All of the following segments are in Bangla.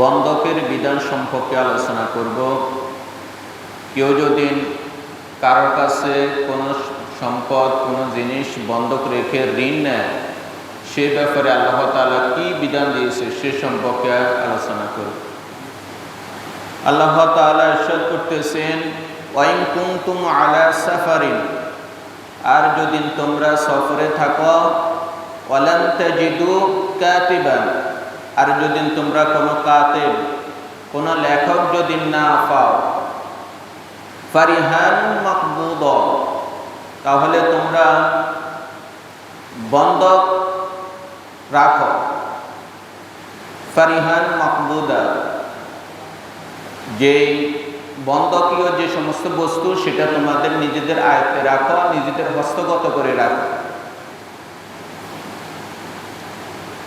বন্ধকের বিধান সম্পর্কে আলোচনা করব। কেউ যদি কারোর কাছে কোনো সম্পদ, কোনো জিনিস বন্ধক রেখে ঋণ নেয়, সে ব্যাপারে আল্লাহ তালা কি বিধান দিয়েছে সে সম্পর্কে আলোচনা করব। আল্লাহ তালা ইরশাদ করতেছেন, ওয়াইন কুমতুম আলা সাফারিন আর যদি তোমরা সফরে থাকো, ওয়ালান তাজিদু কাতিবান আর যদি তোমরা কোনো কাতে কোনো লেখক যদি না পাও, ফারিহান মকবুদ, তাহলে তোমরা বন্ধক রাখো। ফারিহান মকবুদা যে বন্ধকীয় যে সমস্ত বস্তু, সেটা তোমাদের নিজেদের আয়ত্তে রাখো, নিজেদের হস্তগত করে রাখো।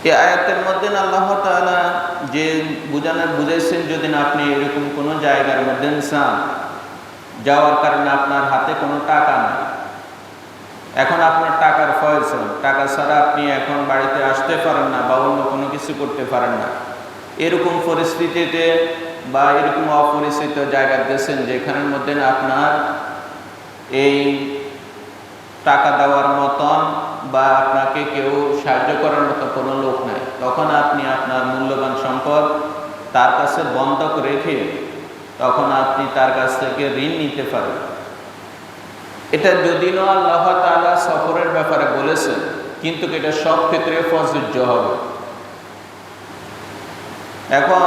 এই আয়াতের মধ্যে আল্লাহ তালা যে বুঝানোর বুঝাইছেন যদি না আপনি এরকম কোনো জায়গার মধ্যে চান যাওয়ার কারণে আপনার হাতে কোনো টাকা নেই। এখন আপনার টাকার প্রয়োজন টাকা ছাড়া আপনি এখন বাড়িতে আসতে পারেন না বা অন্য কোনো কিছু করতে পারেন না। এরকম পরিস্থিতিতে বা এরকম অপরিচিত জায়গা গেছেন যেখানের মধ্যে আপনার এই টাকা দেওয়ার মতন বা আপনাকে কেউ সাহায্য করার মতো কোনো লোক নাই। তখন আপনি আপনার মূল্যবান সম্পদ তার কাছে বন্ধক রেখে তখন আপনি তার কাছ থেকে ঋণ নিতে পারেন। এটা যদিও আল্লাহ তালা সফরের ব্যাপারে বলেছেন, কিন্তু এটা সব ক্ষেত্রে প্রযোজ্য হবে। এখন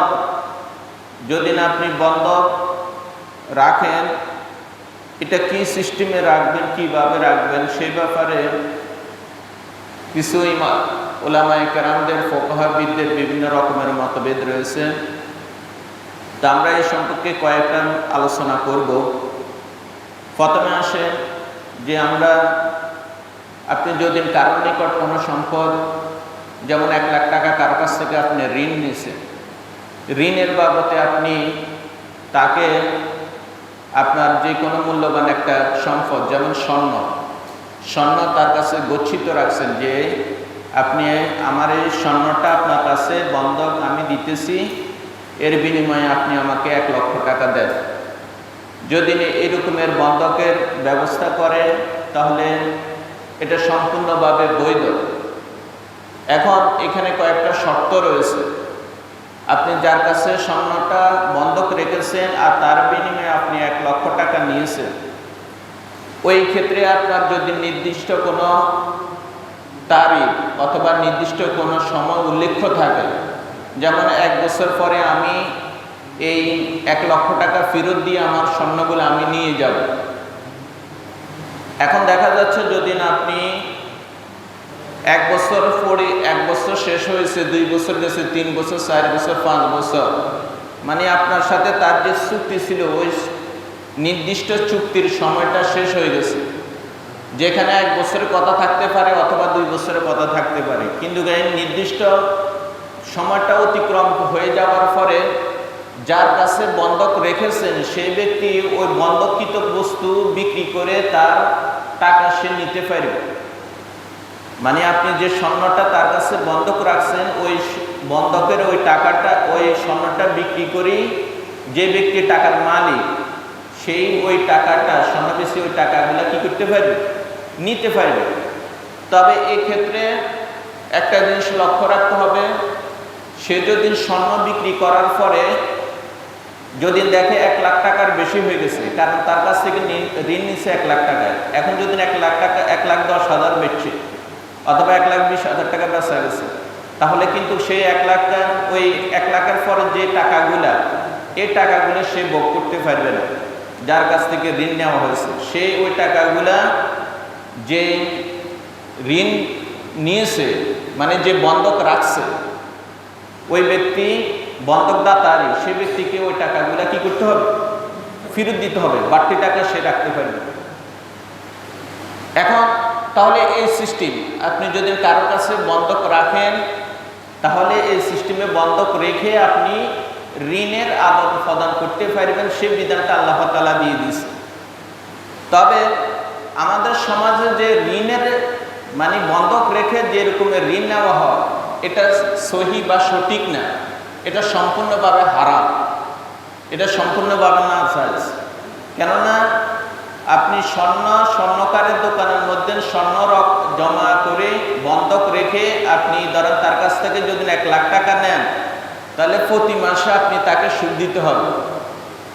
যদি না আপনি বন্ধক রাখেন, এটা কি সিস্টেমে রাখবেন, কীভাবে রাখবেন সেই ব্যাপারে কিছু ওলামায় কেরামদের, ফোকাহাবিদদের বিভিন্ন রকমের মতভেদ রয়েছে। তা আমরা এই সম্পর্কে কয়েকটা আলোচনা করব। প্রথমে আসে যে আমরা, আপনি যদি কারোর নিকট কোনো সম্পদ, যেমন এক লাখ টাকা কারও কাছ থেকে আপনি ঋণ নিয়েছেন, ঋণের বাবদে আপনি তাকে আপনার যে কোনো মূল্যবান একটা সম্পদ, যেমন স্বর্ণ স্বর্ণ তার কাছে গচ্ছিত রাখছেন যে, আপনি আমার এই স্বর্ণটা আপনার কাছে বন্ধক আমি দিতেছি। এর বিনিময়ে আপনি আমাকে এক লক্ষ টাকা দেন। যদি এরকমের বন্ধকের ব্যবস্থা করে, তাহলে এটা সম্পূর্ণভাবে বৈধ। এখন এখানে কয়েকটা শর্ত রয়েছে। আপনি যার কাছে স্বর্ণটা বন্ধক রেখেছেন আর তার বিনিময়ে আপনি এক লক্ষ টাকা নিয়েছেন। ওই ক্ষেত্রে আপনার যদি নির্দিষ্ট কোনো তারিখ অথবা নির্দিষ্ট কোনো সময় উল্লেখ থাকে, যেমন এক বছর পরে আমি এই এক লক্ষ টাকা ফেরত দিয়ে আমার স্বর্ণগুলো আমি নিয়ে যাব। এখন দেখা যাচ্ছে যদি না আপনি এক বছর পরে এক বছর শেষ হয়েছে, দুই বছর গেছে, তিন বছর, চার বছর, পাঁচ বছর মানে আপনার সাথে তার যে চুক্তি ছিল, ওই নির্দিষ্ট চুক্তির সময়টা শেষ হয়ে গেছে। যেখানে এক বছরের কথা থাকতে পারে অথবা দুই বছরের কথা থাকতে পারে। কিন্তু নির্দিষ্ট সময়টা অতিক্রম হয়ে যাওয়ার পরে যার কাছে বন্ধক রেখেছেন সেই ব্যক্তি ওই বন্ধকৃত বস্তু বিক্রি করে তার টাকা সে নিতে পারবে। মানে আপনি যে স্বর্ণটা তার কাছে বন্ধক রাখছেন, ওই বন্ধকের ওই টাকাটা, ওই স্বর্ণটা বিক্রি করেই যে ব্যক্তি টাকার মালিক সেই ওই টাকাটা স্বর্ণ বেশি ওই টাকাগুলো কি করতে পারবে? নিতে পারবে। তবে এক্ষেত্রে একটা জিনিস লক্ষ্য রাখতে হবে, সে যদি স্বর্ণ বিক্রি করার পরে যদি দেখে এক লাখ টাকার বেশি হয়ে গেছে, কারণ তার কাছ থেকে ঋণ নিচ্ছে এক লাখ টাকায়, এখন যদি এক লাখ টাকা, এক লাখ দশ হাজার বেচছে, অথবা এক লাখ বিশ হাজার টাকা বেচা গেছে, তাহলে কিন্তু সেই এক লাখ ওই এক লাখের পরে যে টাকাগুলা এই টাকাগুলো সে ভোগ করতে পারবে না। যার কাছ থেকে ঋণ নেওয়া হয়েছে, সে ওই টাকাগুলা যে ঋণ নিয়েছে মানে যে বন্ধক রাখছে, ওই ব্যক্তি বন্ধকদাতারই, সে ব্যক্তিকে ওই টাকাগুলা কি করতে হবে? ফেরত দিতে হবে, বাড়তি টাকা সে রাখতে পারবে। এখন তাহলে এই সিস্টেম আপনি যদি কারোর কাছে বন্ধক রাখেন, তাহলে এই সিস্টেমে বন্ধক রেখে আপনি ঋণের আদান প্রদান করতে পারবেন, সে বিধানটা আল্লাহ তালা দিয়ে দিয়েছে। তবে আমাদের সমাজে যে ঋণের মানে বন্ধক রেখে যে ঋণ নেওয়া হয়, এটা সহি বা সঠিক না। এটা সম্পূর্ণভাবে হারাম। এটা সম্পূর্ণভাবে না জায়েজ। কেননা আপনি স্বর্ণ, স্বর্ণকারের দোকানের মধ্যে স্বর্ণ জমা করে বন্ধক রেখে আপনি ধরেন তার কাছ থেকে যদি এক লাখ টাকা নেন তাহলে প্রতি মাসে আপনি তাকে সুদ দিতে হবে।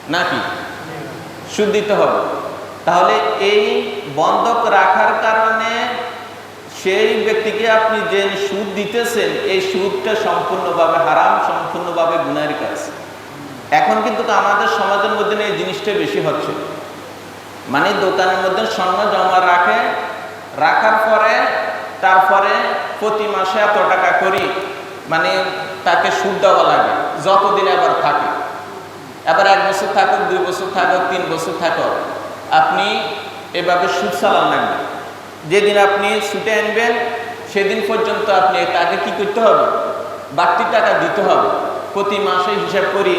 নাকি? সুদ দিতে হবে। তাহলে এই বন্ধক রাখার কারণে সেই ব্যক্তিকে আপনি যে সুদ দিতেছেন, এই সুদটা সম্পূর্ণভাবে হারাম, সম্পূর্ণভাবে গুনার কাজ। এখন কিন্তু আমাদের সমাজের মধ্যে এই জিনিসটা বেশি হচ্ছে। মানে দোকানের মধ্যে স্বর্ণ জমা রাখে, রাখার পরে, তারপরে প্রতি মাসে এত টাকা করি মানে তাকে সুদ দেওয়া লাগে, যতদিন আবার থাকে আবার এক বছর থাকুক, দুই বছর থাকুক, তিন বছর থাকুক, আপনি এভাবে সুদ চালান লাগবে যেদিন আপনি ছুটে আনবেন, সেদিন পর্যন্ত আপনি তাকে কি করতে হবে? বাড়তি টাকা দিতে হবে। প্রতি মাসে হিসাব করি,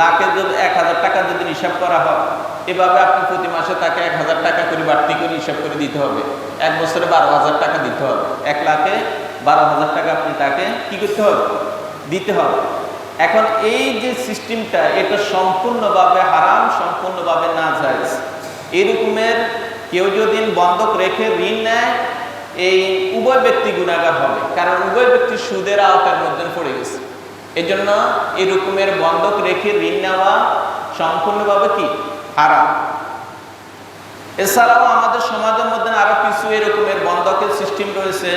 লাখে যদি এক হাজার টাকা যদি হিসাব করা হয় এভাবে আপনি প্রতি মাসে তাকে এক হাজার টাকা করে বাড়তি করে হিসাব করে দিতে হবে। এক বছরে বারো হাজার টাকা দিতে হবে। এক লাখে বারো হাজার টাকা আপনি তাকে কি করতে হবে? দিতে হবে। এখন এই যে সিস্টেমটা এটা সম্পূর্ণভাবে হারাম, সম্পূর্ণভাবে না যায় এরকমের কেউ যদি বন্ধক রেখে ঋণ নেয়, এই উভয় ব্যক্তি গুণাগার হবে। কারণ উভয় ব্যক্তি সুদের আওতার মধ্যে পড়ে গেছে। এজন্য এরকমের বন্ধক রেখে ঋণ নেওয়া সম্পূর্ণভাবে কি? হারাম। এছাড়াও আমাদের সমাজের মধ্যে আরও কিছু এরকমের বন্ধকের সিস্টেম রয়েছে,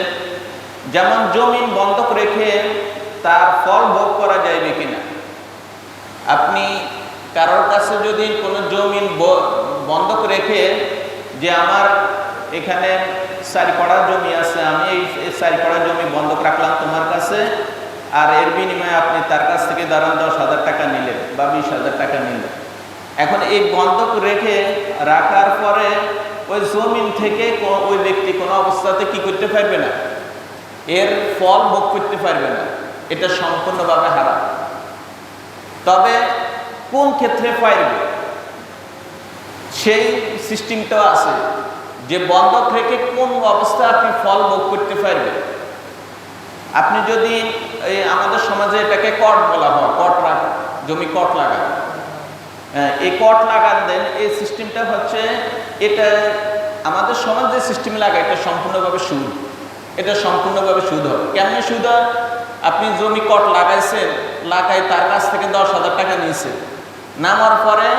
যেমন জমিন বন্ধক রেখে তার ফল ভোগ করা যাইবে কিনা। আপনি কারোর কাছে যদি কোনো জমিন বন্ধক রেখে যে আমার এখানে চারি কড়া জমি আছে, আমি এই চারি কড়া জমি বন্ধক রাখলাম তোমার কাছে, আর এর বিনিময়ে আপনি তার কাছ থেকে ধরেন দশ হাজার টাকা নিলেন বা বিশ হাজার টাকা নিলেন। এখন এই বন্ধক রেখে রাখার পরে ওই জমিন থেকে ওই ব্যক্তি কোনো অবস্থাতে কি করতে পারবে না? এর ফল ভোগ করতে পারবে না। এটা সম্পূর্ণভাবে হারা তবে কোন ক্ষেত্রে পারবে? সেই সিস্টেমটাও আছে যে বন্ধক রেখে কোন অবস্থায় আপনি ফল ভোগ করতে পারবেন আপনি যদি আমাদের সমাজে এটাকে কট বলা হয়, কট রাখা জমি কট লাগা এই কট লাগান দেন, এই সিস্টেমটা হচ্ছে এটা আমাদের সমাজ যে সিস্টেম লাগা এটা সম্পূর্ণভাবে সুদ। এটা সম্পূর্ণভাবে সুদ হবে কেমন সুদ হয়? আপনি জমি কট লাগাইছেন লাগাই তার কাছ থেকে দশ হাজার টাকা নিয়েছেন নামার পরে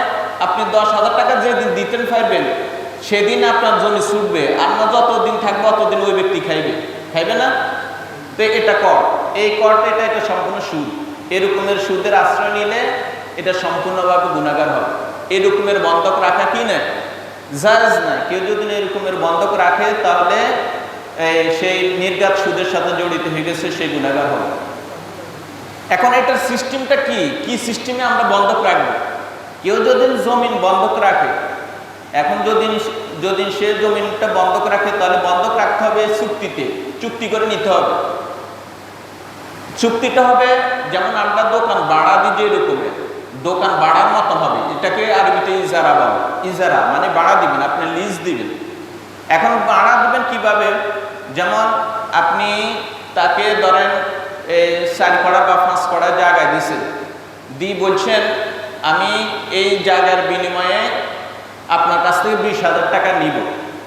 আপনি দশ হাজার টাকা যেদিন দিতেন পারবেন সেদিন আপনার জমি ছুটবে। আপনার যতদিন থাকবে, অতদিন ওই ব্যক্তি খাইবে। খাইবে না? তো এটা কর এই করটা এটা এটা সম্পূর্ণ সুদ। এরকমের সুদের আশ্রয় নিলে এটা সম্পূর্ণভাবে গুণাগার হবে। এরকমের বন্ধক রাখা কি না জায়জ না কেউ যদি এরকমের বন্ধক রাখে, তাহলে সেই নির্গাত সুদের সাথে জড়িত হয়ে গেছে, সেই গুণাগার হবে। এখন এটার সিস্টেমটা কি? কি সিস্টেমে আমরা বন্ধক রাখব? কেউ যদি জমিন বন্ধক রাখে, এখন যদি যদি সে জমিনটা বন্ধক রাখে, তাহলে বন্ধক রাখতে হবে চুক্তিতে। চুক্তি করে নিতে হবে। চুক্তিটা হবে, যেমন আমরা দোকান, ভাড়া দিই যে দোকান ভাড়ার মতো হবে। এটাকে আরবিতে ইজারা বলে। ইজারা মানে ভাড়া দিবেন, আপনি লিজ দিবেন। এখন ভাড়া দিবেন কীভাবে? যেমন আপনি তাকে ধরেন চার কড়া বা পাঁচ কড়া জায়গায় দিছেন। দি বলছেন, আমি এই জায়গার বিনিময়ে আপনার কাছ থেকে বিশ হাজার টাকা নিব।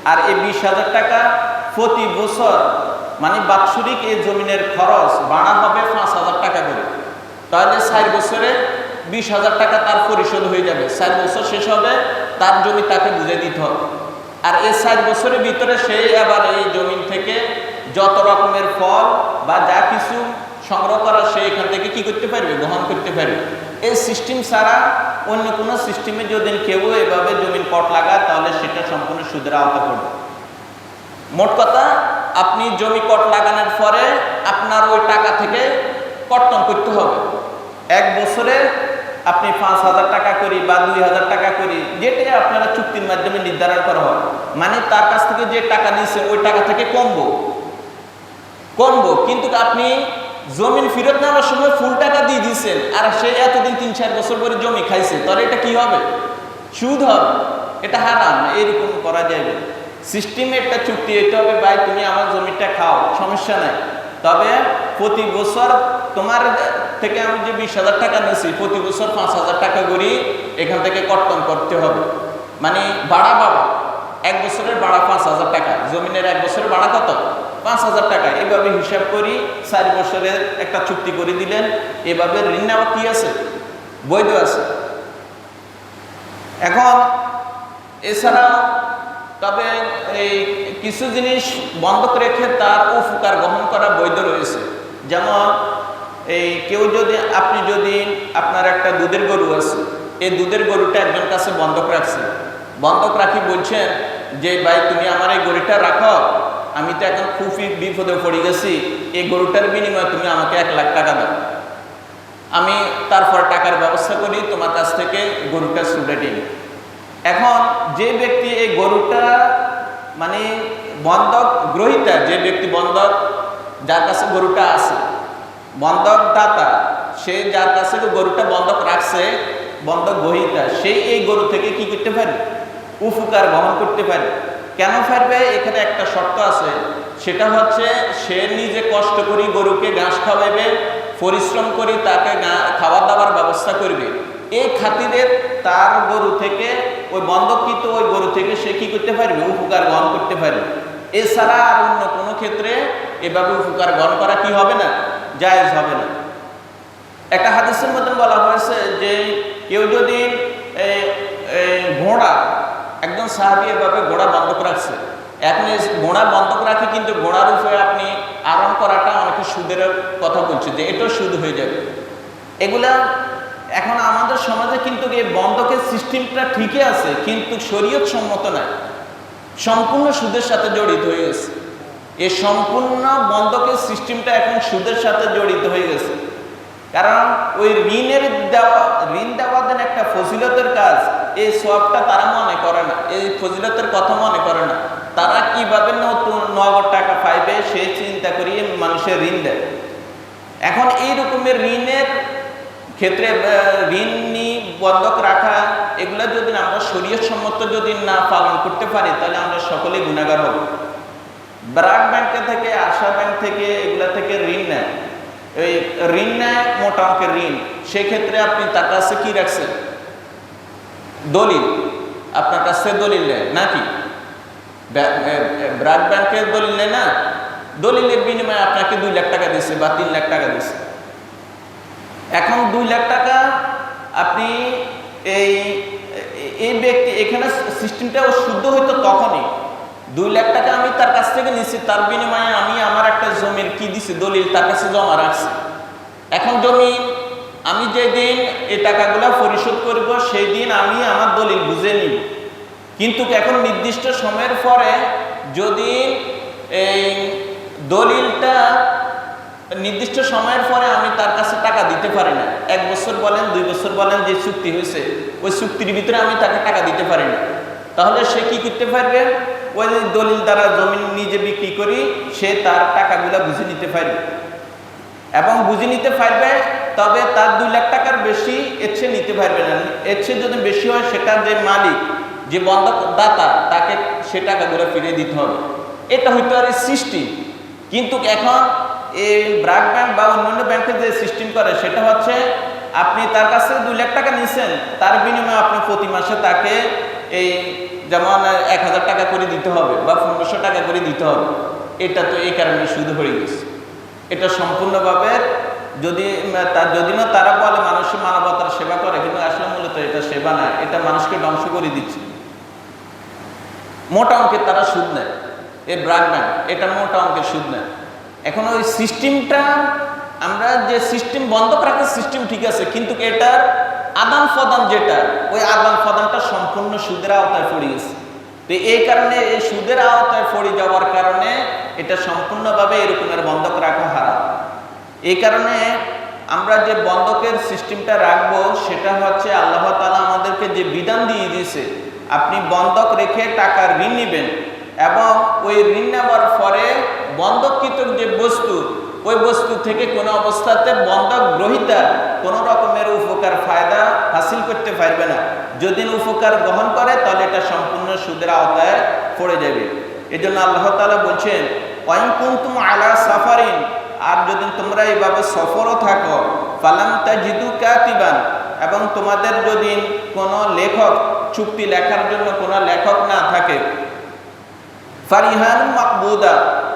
আর এই বিশ হাজার টাকা প্রতি বছর মানে বাৎসরিক এই জমিনের খরচ বাড়া হবে পাঁচ হাজার টাকা করে। তাহলে চার বছরে বিশ হাজার টাকা তার পরিশোধ হয়ে যাবে। চার বছর শেষ হবে, তার জমি তাকে বুঝে দিতে হবে। আর এই চার বছরের ভিতরে সেই আবার এই জমিন থেকে যত রকমের ফল বা যা কিছু সংগ্রহ করা সে এখান থেকে কি করতে পারবে? গ্রহণ করতে পারবে। এই সিস্টেম ছাড়া অন্য কোনো সিস্টেমে যদি কেউ এভাবে জমিন পট লাগায়, তাহলে সেটা সম্পূর্ণ সুদের আওতা পড়বে। মোট কথা, আপনি জমি কট লাগানোর পরে আপনার ওই টাকা থেকে কর্তন করতে হবে। এক বছরে আপনি পাঁচ হাজার টাকা করি বা দুই হাজার টাকা করি যেটা আপনারা চুক্তির মাধ্যমে নির্ধারণ করা হয় মানে তার কাছ থেকে যে টাকা নিচ্ছে ওই টাকা থেকে কমবো। কমবো, কিন্তু আপনি জমিন ফেরত নেওয়ার সময় ফুল টাকা দিয়ে দিয়েছেন আর সে এতদিন তিন চার বছর পরে জমি খাইছে, তাহলে এটা কি হবে? সুদ হবে, এটা হারাম, এরকম করা যাবে। সিস্টেমে একটা চুক্তি হইতে হবে, ভাই, তুমি আমার জমিটা খাও, সমস্যা নাই। তবে প্রতি বছর তোমার থেকে আমি যে বিশ হাজার টাকা নিয়েছি প্রতি বছর পাঁচ হাজার টাকা করি এখান থেকে কর্তন করতে হবে। মানে ভাড়া পাবো। এক বছরের ভাড়া পাঁচ হাজার টাকা। জমিনের এক বছরের ভাড়া কত? পাঁচ হাজার টাকা। এভাবে হিসাব করি চার বছরের একটা চুক্তি করে দিলেন। এভাবে ঋণ নেওয়া কি আছে? বৈধ আছে। এখন এছাড়া তবে এই কিছু জিনিস বন্ধক রেখে তার উপকার গ্রহণ করা বৈধ রয়েছে। যেমন, এই কেউ যদি, আপনি যদি আপনার একটা দুধের গরু আছে, এই দুধের গরুটা একজন কাছে বন্ধক রাখছে। বন্ধক রাখি বলছেন যে, ভাই, তুমি আমার এই গরুটা রাখো, আমি তো এখন খুবই বিপদে পড়ে গেছি, এই গরুটার বিনিময়ে তুমি আমাকে এক লাখ টাকা দাও। আমি তারপর টাকার ব্যবস্থা করি, তোমার কাছ থেকে গরুটা ছুটে নিই এখন যে ব্যক্তি এই গরুটা মানে বন্ধক গ্রহিতা, যে ব্যক্তি বন্ধক যার কাছে গরুটা আছে বন্ধক দাতা সে যার কাছে গরুটা বন্ধক রাখছে, বন্ধক গ্রহিতা, সে এই গরু থেকে কি করতে পারে? উপকার বহন করতে পারে। কেন পারবে? এখানে একটা শর্ত আছে। সেটা হচ্ছে সে নিজে কষ্ট করি গরুকে ঘাস খাওয়াবে পরিশ্রম করে তাকে খাবার দাবার ব্যবস্থা করবে। এই খাতিরে তার গরু থেকে, ওই বন্ধকৃত ওই গরু থেকে সে কি করতে পারবে? উপকার গ্রহণ করতে পারবে। এছাড়া আর অন্য কোনো ক্ষেত্রে এভাবে উপকার গ্রহণ করা কি হবে না? জায়েজ হবে না। একটা হাদিসের মধ্যে বলা হয়েছে যে, কেউ যদি ঘোড়া, একজন সাহাবি এভাবে ঘোড়া বন্ধক রাখছে। এখন ঘোড়া বন্ধক রাখে কিন্তু ঘোড়ার উপরে আপনি আরাম করাটা অনেকে সুদের কথা বলছে যে এটাও সুদ হয়ে যাবে। এগুলা এখন আমাদের সমাজে কিন্তু এই বন্ধকের সিস্টেমটা ঠিকই আছে, কিন্তু শরীয়ত সম্মত নয় সম্পূর্ণ সুদের সাথে জড়িত হয়ে গেছে। এই সম্পূর্ণ বন্ধকের সিস্টেমটা এখন সুদের সাথে জড়িত হয়ে গেছে। কারণ ওই ঋণের দেওয়া, ঋণ দেওয়াদের একটা ফজিলতের কাজ, এই সবটা তারা মনে করে না, এই ফজিলতের কথা মনে করে না। তারা কীভাবে নতুন নগদ টাকা পাইবে, সে চিন্তা করিয়ে মানুষের ঋণ দেয়। এখন এই রকমের ঋণের ক্ষেত্রে ঋণ নি, বন্ধক রাখা, এগুলো যদি আমরা শরীয় সম্মত যদি না পালন করতে পারি, তাহলে আমরা সকলেই গুণাগার হব। ব্রাক ব্যাংকে থেকে, আশা ব্যাংক থেকে, এগুলা থেকে ঋণ নেয়। এই ঋণ নেয়, মোটা অঙ্কের ঋণ। সেক্ষেত্রে আপনি তার কাছে কি রাখছেন? দলিল। আপনার কাছে দলিল নেয়, নাকি? ব্রাক ব্যাংকের দলিল নেয় না? দলিলের বিনিময়ে আপনাকে দুই লাখ টাকা দিচ্ছে বা তিন লাখ টাকা দিচ্ছে এখন দুই লাখ টাকা আপনি এই এই ব্যক্তি এখানে সিস্টেমটা ও শুদ্ধ হইতো তখনই। দুই লাখ টাকা আমি তার কাছ থেকে নিচ্ছি তার বিনিময়ে আমি আমার একটা জমির কি দিছি, দলিল তার কাছে জমা রাখছি। এখন জমি আমি যেদিন এই টাকাগুলো পরিশোধ করব সেই দিন আমি আমার দলিল বুঝে নিব। কিন্তু এখন নির্দিষ্ট সময়ের পরে যদি এই দলিলটা নির্দিষ্ট সময়ের পরে আমি তার কাছে টাকা দিতে পারি না। এক বছর বলেন, দুই বছর বলেন যে চুক্তি হয়েছে, ওই চুক্তির ভিতরে আমি তাকে টাকা দিতে পারি না। তাহলে সে কি করতে পারবে? ওই দলিল দ্বারা জমি নিজে বিক্রি করি, সে তার টাকাগুলো বুঝে নিতে পারবে। এবং বুঝে নিতে পারবে, তবে তার দুই লাখ টাকার বেশি চেয়ে নিতে পারবে না। চেয়ে যদি বেশি হয় সেটা যে মালিক, যে বন্ধক দাতা তাকে সে টাকাগুলো ফিরিয়ে দিতে হবে। এটা হইতে পারে সৃষ্টি। কিন্তু এখন এই ব্রাক ব্যাংক বা অন্যান্য ব্যাংকে যে সিস্টেম করে সেটা হচ্ছে আপনি তার কাছে দুই লাখ টাকা নিছেন তার বিনিময়ে আপনি প্রতি মাসে তাকে এই যেমন এক হাজার টাকা করে দিতে হবে বা পনেরোশো টাকা করে দিতে হবে। এটা তো এই কারণে শুধু হয়ে গেছে। এটা সম্পূর্ণভাবে যদি উম, তা- যদি না তারা বলে মানুষের মানবতার সেবা করে কিন্তু আসলে মূলত এটা সেবা না এটা মানুষকে ধ্বংস করে দিচ্ছে। মোটা অঙ্কের তারা সুদ নেয় এই ব্রাক ব্যাংক এটা মোটা অঙ্কের সুদ নেয়। এখন ওই সিস্টেমটা আমরা যে সিস্টেম বন্ধ রাখার সিস্টেম ঠিক আছে, কিন্তু এটার আদান প্রদান যেটা, ওই আদান প্রদানটা সম্পূর্ণ সুদের আওতায় পড়ে গেছে। তো এই কারণে এই সুদের আওতায় পড়ে যাওয়ার কারণে এটা সম্পূর্ণভাবে এরকমের বন্ধক রাখা হারাম। এই কারণে আমরা যে বন্ধকের সিস্টেমটা রাখব, সেটা হচ্ছে আল্লাহ তালা আমাদেরকে যে বিধান দিয়ে দিয়েছে, আপনি বন্ধক রেখে টাকার ঋণ নেবেন এবং ওই ঋণ নেওয়ার পরে বন্ধককৃত যে বস্তু, ওই বস্তু থেকে কোনো অবস্থাতে বন্ধক গ্রহিতা কোনো রকমের উপকার, ফায়দা হাসিল করতে পারবে না। যদি উপকার গ্রহণ করে, তাহলে এটা সম্পূর্ণ সুদের আওতায় পড়ে যাবে। এই জন্য আল্লাহ তালা বলছেন, ওয়াইন আলা সাফারিন আর যদি তোমরা এইভাবে সফরও থাকো, ফালাম তাজিদু কাতিবান এবং তোমাদের যদি কোনো লেখক চুক্তি লেখার জন্য কোনো লেখক না থাকে ফারিহান মাকবুদা,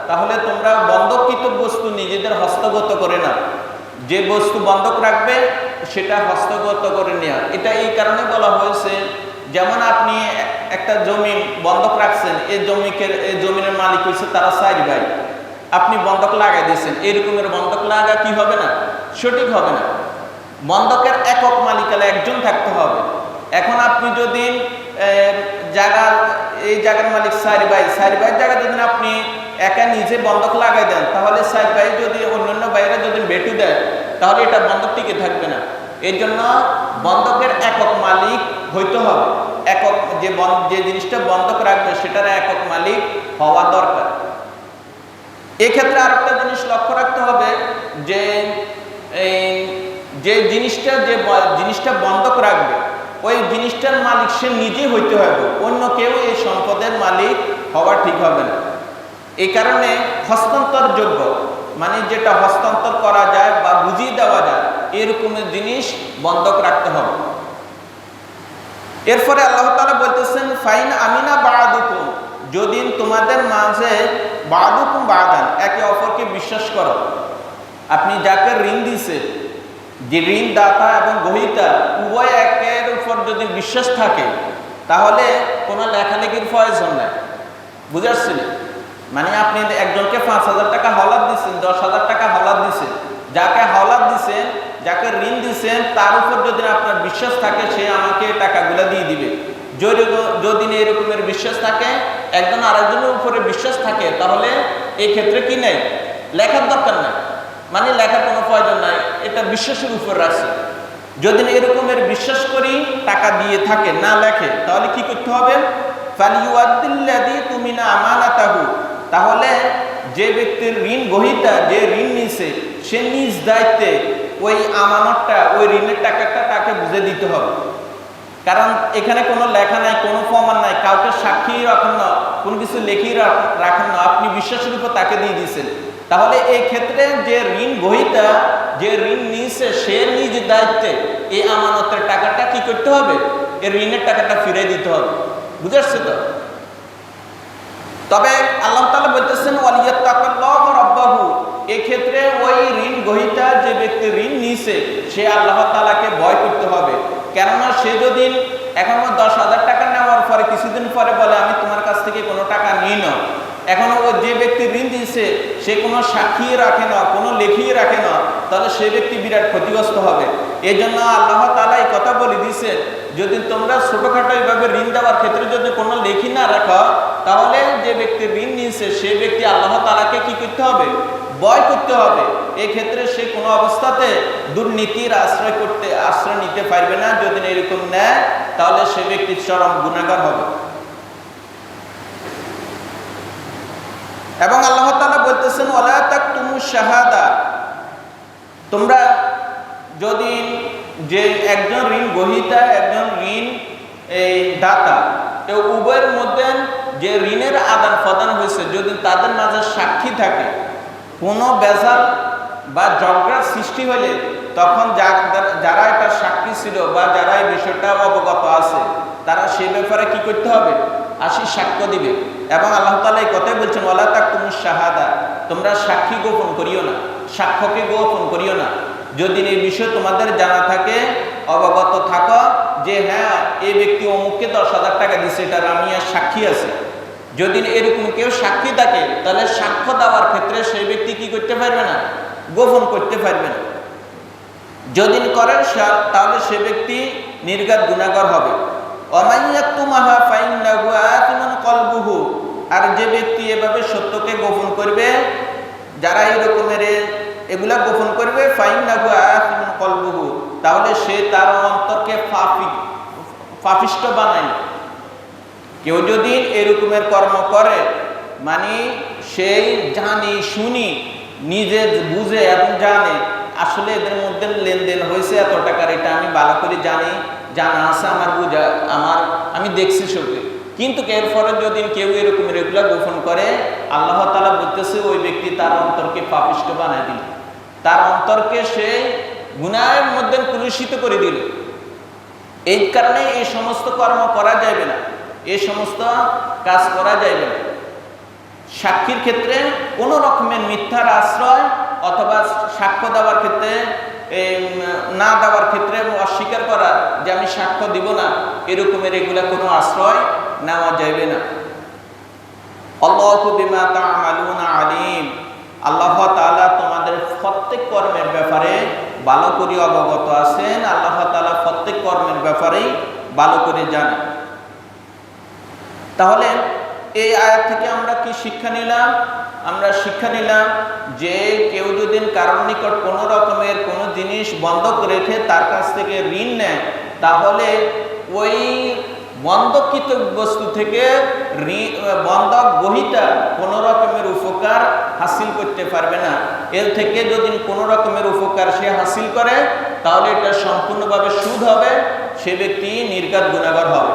তাহলে তোমরা বন্ধকৃত বস্তু নিজেদের হস্তগত করে না যে বস্তু বন্ধক রাখবে, সেটা হস্তগত করে নেওয়া এটা এই কারণে বলা হয়েছে, যেমন আপনি একটা জমি বন্ধক রাখছেন এই জমিকে এই জমির মালিক হয়েছে তারা চার ভাই। আপনি বন্ধক লাগাই দিয়েছেন এরকমের বন্ধক লাগা কি হবে না? সঠিক হবে না। বন্ধকের একক মালিকালে একজন থাকতে হবে। এখন আপনি যদি জায়গা এই জায়গার মালিক সারি ভাই সারি ভাইয়ের জায়গা যদি আপনি একা নিজে বন্ধক লাগাই দেন, তাহলে সারি ভাই যদি অন্যান্য বাইরে যদি বেটু দেয়, তাহলে এটা বন্ধক টিকে থাকবে না। এই জন্য বন্ধকের একক মালিক হইতে হবে। একক যে যে জিনিসটা বন্ধক রাখবে, সেটার একক মালিক হওয়া দরকার। এক্ষেত্রে আরেকটা জিনিস লক্ষ্য রাখতে হবে যে, এই যে জিনিসটা যে জিনিসটা বন্ধক রাখবে ওই জিনিসটার মালিক সে নিজে হইতে হবে। অন্য কেউ এই সম্পদের মালিক হওয়া ঠিক হবে না। এই কারণে হস্তান্তরযোগ্য মানে যেটা হস্তান্তর করা যায় বা বুঝিয়ে দেওয়া যায়, এরকমের জিনিস বন্ধক রাখতে হবে। এরপরে আল্লাহ তাআলা বলতেছেন, ফাইন আমিনা বাদুকুম যদি তোমাদের মাঝে বাদুকুম বাদান, একে অপরকে বিশ্বাস করো। আপনি যাকে ঋণ দিছে যে ঋণদাতা এবং গ্রহীতা উভয় একের উপর যদি বিশ্বাস থাকে, তাহলে কোনো লেখালেখির প্রয়োজন নাই। বুঝে মানে আপনি একজনকে পাঁচ হাজার টাকা হলাদ দিচ্ছেন দশ হাজার টাকা হলাদ দিচ্ছেন যাকে হলাদ দিচ্ছেন যাকে ঋণ দিচ্ছেন তার উপর যদি আপনার বিশ্বাস থাকে, সে আমাকে টাকাগুলো দিয়ে দিবে। যদি যদি এরকমের বিশ্বাস থাকে, একজন আরেকজনের উপরে বিশ্বাস থাকে, তাহলে এই ক্ষেত্রে কি নেই? লেখার দরকার নাই। মানে লেখার কোনো প্রয়োজন নাই। এটা বিশ্বাসের উপর রাখছে। যদি এরকমের বিশ্বাস করি, টাকা দিয়ে থাকে, না লেখে, তাহলে কি করতে হবে? তুমি না আমানাতাহু। তাহলে যে ব্যক্তির ঋণ গ্রহীতা যে ঋণ নিছে, সে নিজ দায়িত্বে ওই আমানতটা, ওই ঋণের টাকাটা তাকে বুঝে দিতে হবে। কারণ এখানে কোনো লেখা নাই, কোনো প্রমাণ নাই, কাউকে সাক্ষী রাখেন না, কোনো কিছু রাখ- রাখেন না। আপনি বিশ্বাসের উপর তাকে দিয়ে দিয়েছেন। তাহলে এই ক্ষেত্রে যে ঋণ গ্রহীতা যে ঋণ নিয়েছে, সে নিজ দায়িত্বে এই আমানতের টাকাটা কি করতে হবে? এই ঋণের টাকাটা ফিরে দিতে হবে। বুঝে তো? তবে আল্লাহ তাআলা বলতেছেন রাব্বাহু। এক্ষেত্রে ওই ঋণ গ্রহীতা যে ব্যক্তি ঋণ নিছে সে আল্লাহ তাআলাকে ভয় করতে হবে। কেননা সে যদি এখনও দশ হাজার টাকা নেওয়ার পরে, কিছুদিন পরে বলে, আমি তোমার কাছ থেকে কোনো টাকা নিই না। এখন ও যে ব্যক্তি ঋণ দিয়েছে, সে কোনো সাক্ষী রাখে না, কোনো লেখিয়ে রাখে না, তাহলে সে ব্যক্তি বিরাট ক্ষতিগ্রস্ত হবে। এই জন্য আল্লাহ তালা এই কথা বলে দিয়েছেন যদি তোমরা ছোটোখাটো এইভাবে ঋণ দেওয়ার ক্ষেত্রে যদি কোনো লেখি না রাখো, তাহলে যে ব্যক্তি ঋণ নিয়েছে, সে ব্যক্তি আল্লাহ তালাকে কি করতে হবে? ভয় করতে হবে। এই ক্ষেত্রে সে কোনো অবস্থাতে দুর্নীতির আশ্রয় করতে, আশ্রয় নিতে পারবে না। যদি এরকম নেয়, তাহলে সে ব্যক্তি চরম গুণাগার হবে। এবং আল্লাহ তাআলা বলতেছেন ওলা তাক তুমু শাহাদা। তোমরা যদি যে একজন ঋণ গ্রহীতা, একজন ঋণ, এই দাতা এ উভয়ের মধ্যে যে ঋণের আদান প্রদান হয়েছে, যদি তাদের মাঝে সাক্ষী থাকে, কোনো বেজাল বা ঝগড়ার সৃষ্টি হলে, তখন যারা এটা সাক্ষী ছিল বা যারা এই বিষয়টা অবগত আছে, তারা সে ব্যাপারে কি করতে হবে? আসি সাক্ষ্য দিবে। এবং আল্লাহ তালা এই কথাই বলছেন ওলা তাক তুমি শাহাদা তোমরা সাক্ষী গোপন করিও না, সাক্ষ্যকে গোপন করিও না। যদি এই বিষয় তোমাদের জানা থাকে, অবগত থাকো যে হ্যাঁ এই ব্যক্তি অমুককে দশ হাজার টাকা দিচ্ছে এটার আমি আর সাক্ষী আছে। যদি এরকম কেউ সাক্ষী থাকে, তাহলে সাক্ষ্য দেওয়ার ক্ষেত্রে সেই ব্যক্তি কি করতে পারবে না? গোপন করতে পারবে না। যদি করেন তাহলে সে ব্যক্তি নির্গাত গুণাগর হবে। অমাইয়াতুমাহা ফাইন্নাহু আতিমুন কলবুহু। আর যে ব্যক্তি এভাবে সত্যকে গোপন করবে, যারা এই রকমের এগুলা গোপন করবে, ফাইন্নাহু আতিমুন কলবুহু, তাহলে সে তার অন্তরকে ফাফি ফাফিষ্ট বানায়। কেউ যদি এরকমের কর্ম করে মানে সেই জানি, শুনি, নিজে বুঝে এবং জানে, আসলে এদের মধ্যে লেনদেন হয়েছে এত টাকার, এটা আমি ভালো করে জানি। জানা আছে আমার বুঝা, আমার, আমি দেখছি চোখে কিন্তু এরপরে যদি কেউ এরকম রেগুলার গোপন করে, আল্লাহ তালা বলতেছে, ওই ব্যক্তি তার অন্তরকে পাপিষ্ট বানায় দিল। তার অন্তরকে সে গুনাহের মধ্যে কলুষিত করে দিল। এই কারণে এই সমস্ত কর্ম করা যাবে না। এই সমস্ত কাজ করা যাবে না। সাক্ষীর ক্ষেত্রে কোনো রকমের মিথ্যার আশ্রয় অথবা সাক্ষ্য দেওয়ার ক্ষেত্রে না দেওয়ার ক্ষেত্রে অস্বীকার করা যে আমি সাক্ষ্য দিব না এরকমের এগুলা কোনো আশ্রয় নেওয়া যাবে না। বিমা তা'মালুনা আলিম। আল্লাহ তাআলা তোমাদের প্রত্যেক কর্মের ব্যাপারে ভালো করে অবগত আছেন। আল্লাহ তাআলা প্রত্যেক কর্মের ব্যাপারেই ভালো করে জানেন। তাহলে এই আয়াত থেকে আমরা কি শিক্ষা নিলাম? আমরা শিক্ষা নিলাম যে কেউ যদি কারণ নিকট কোনো রকমের কোনো জিনিস বন্ধক রেখে তার কাছ থেকে ঋণ নেয়, তাহলে ওই বন্ধকৃত বস্তু থেকে বন্ধক বহিতা কোনো রকমের উপকার হাসিল করতে পারবে না। এর থেকে যদি কোনো রকমের উপকার সে হাসিল করে, তাহলে এটা সম্পূর্ণভাবে সুদ হবে, সে ব্যক্তি নির্ঘাত গুণাগার হবে।